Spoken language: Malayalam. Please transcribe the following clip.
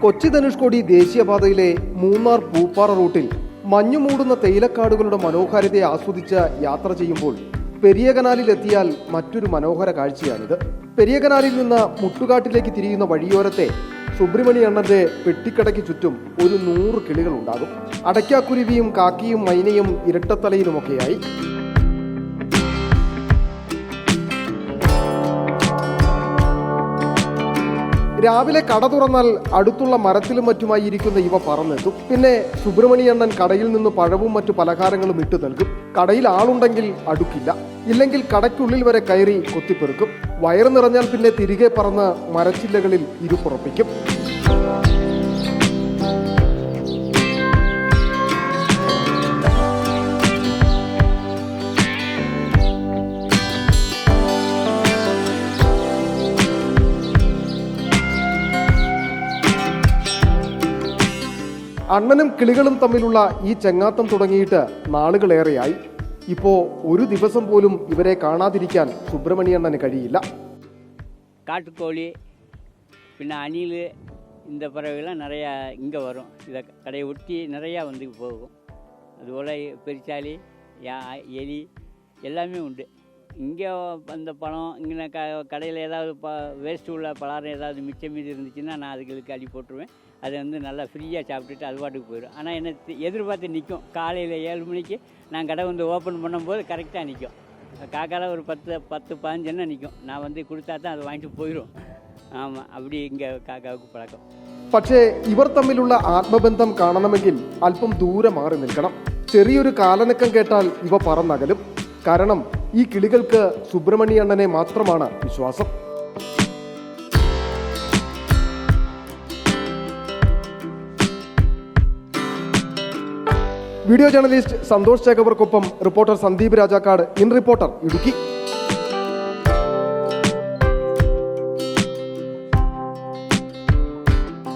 കൊച്ചി ധനുഷ്കോടി ദേശീയപാതയിലെ മൂന്നാർ പൂപ്പാറ റൂട്ടിൽ മഞ്ഞു മൂടുന്ന തേയിലക്കാടുകളുടെ മനോഹാരിതയെ ആസ്വദിച്ച് യാത്ര ചെയ്യുമ്പോൾ പെരിയ കനാലിലെത്തിയാൽ മറ്റൊരു മനോഹര കാഴ്ചയാണിത്. പെരിയ കനാലിൽ നിന്ന് മുട്ടുകാട്ടിലേക്ക് തിരിയുന്ന വഴിയോരത്തെ സുബ്രഹ്മണ്യ അണ്ണന്റെ പെട്ടിക്കടയ്ക്ക് ചുറ്റും ഒരു നൂറ് കിളികൾ ഉണ്ടാകും അടയ്ക്കാക്കുരുവിയും കാക്കിയും മൈനയും ഇരട്ടത്തലയിലുമൊക്കെയായി രാവിലെ കട തുറന്നാൽ അടുത്തുള്ള മരത്തിലും മറ്റുമായി ഇരിക്കുന്ന ഇവ പറന്നെത്തും പിന്നെ സുബ്രഹ്മണിയണ്ണൻ കടയിൽ നിന്ന് പഴവും മറ്റു പലഹാരങ്ങളും ഇട്ടു നൽകും. കടയിൽ ആളുണ്ടെങ്കിൽ അടുക്കില്ല. ഇല്ലെങ്കിൽ കടയ്ക്കുള്ളിൽ വരെ കയറി കൊത്തിപ്പെറുക്കും. വയറ് നിറഞ്ഞാൽ പിന്നെ തിരികെ പറന്ന് മരച്ചില്ലകളിൽ ഇരുപ്പുറപ്പിക്കും അണ്ണനും കിളികളും തമ്മിലുള്ള ഈ ചെങ്ങാത്തം തുടങ്ങിയിട്ട് നാളുകളേറെയായി ഇപ്പോ ഒരു ദിവസം പോലും ഇവരെ കാണാതിരിക്കാൻ സുബ്രഹ്മണ്യണ്ണന് കഴിയില്ല காட்டுக்கோழி பின்ன அணில் இந்த பறவைகள்லாம் நிறையா இங்கே வரும் இதை கடையை ஒட்டி நிறையா வந்து போகும் அதுபோல் பெருச்சாளி யா எலி எல்லாமே உண்டு இங்கே அந்த பழம் இங்கே க கடையில் ஏதாவது ப வேஸ்ட் உள்ள பலகாரம் ஏதாவது மிச்சம் மீதி இருந்துச்சுன்னா நான் அதுகளுக்கு அள்ளி போட்டுருவேன் அதை வந்து நல்லா ஃப்ரீயாக சாப்பிட்டுட்டு அது பாட்டுக்கு போயிடும் ஆனால் என்ன தி- எதிர்பார்த்து நிற்கும் காலையில் ஏழு மணிக்கு நான் கடை வந்து ஓப்பன் பண்ணும்போது கரெக்டாக நிற்கும் காக்கால ஒரு பத்து பத்து பதினஞ்சுன்னா நிற்கும் நான் வந்து கொடுத்தா தான் அது வாங்கிட்டு போயிடும் ஆமாம் அப்படி இங்கே காக்காவுக்கு பழக்கம் പക്ഷേ ഇവർ തമ്മിലുള്ള ആത്മബന്ധം കാണണമെങ്കിൽ അല്പം ദൂരെ മാറി നിൽക്കണം ചെറിയൊരു കാലനക്കം കേട്ടാൽ ഇവ പറന്നകലും കാരണം ഈ കിളികൾക്ക് സുബ്രഹ്മണ്യണ്ണനെ മാത്രമാണ് വിശ്വാസം. Video journalist Santhosh ചേകവർക്കൊപ്പം reporter Sandeep Rajakkad in reporter Idukki.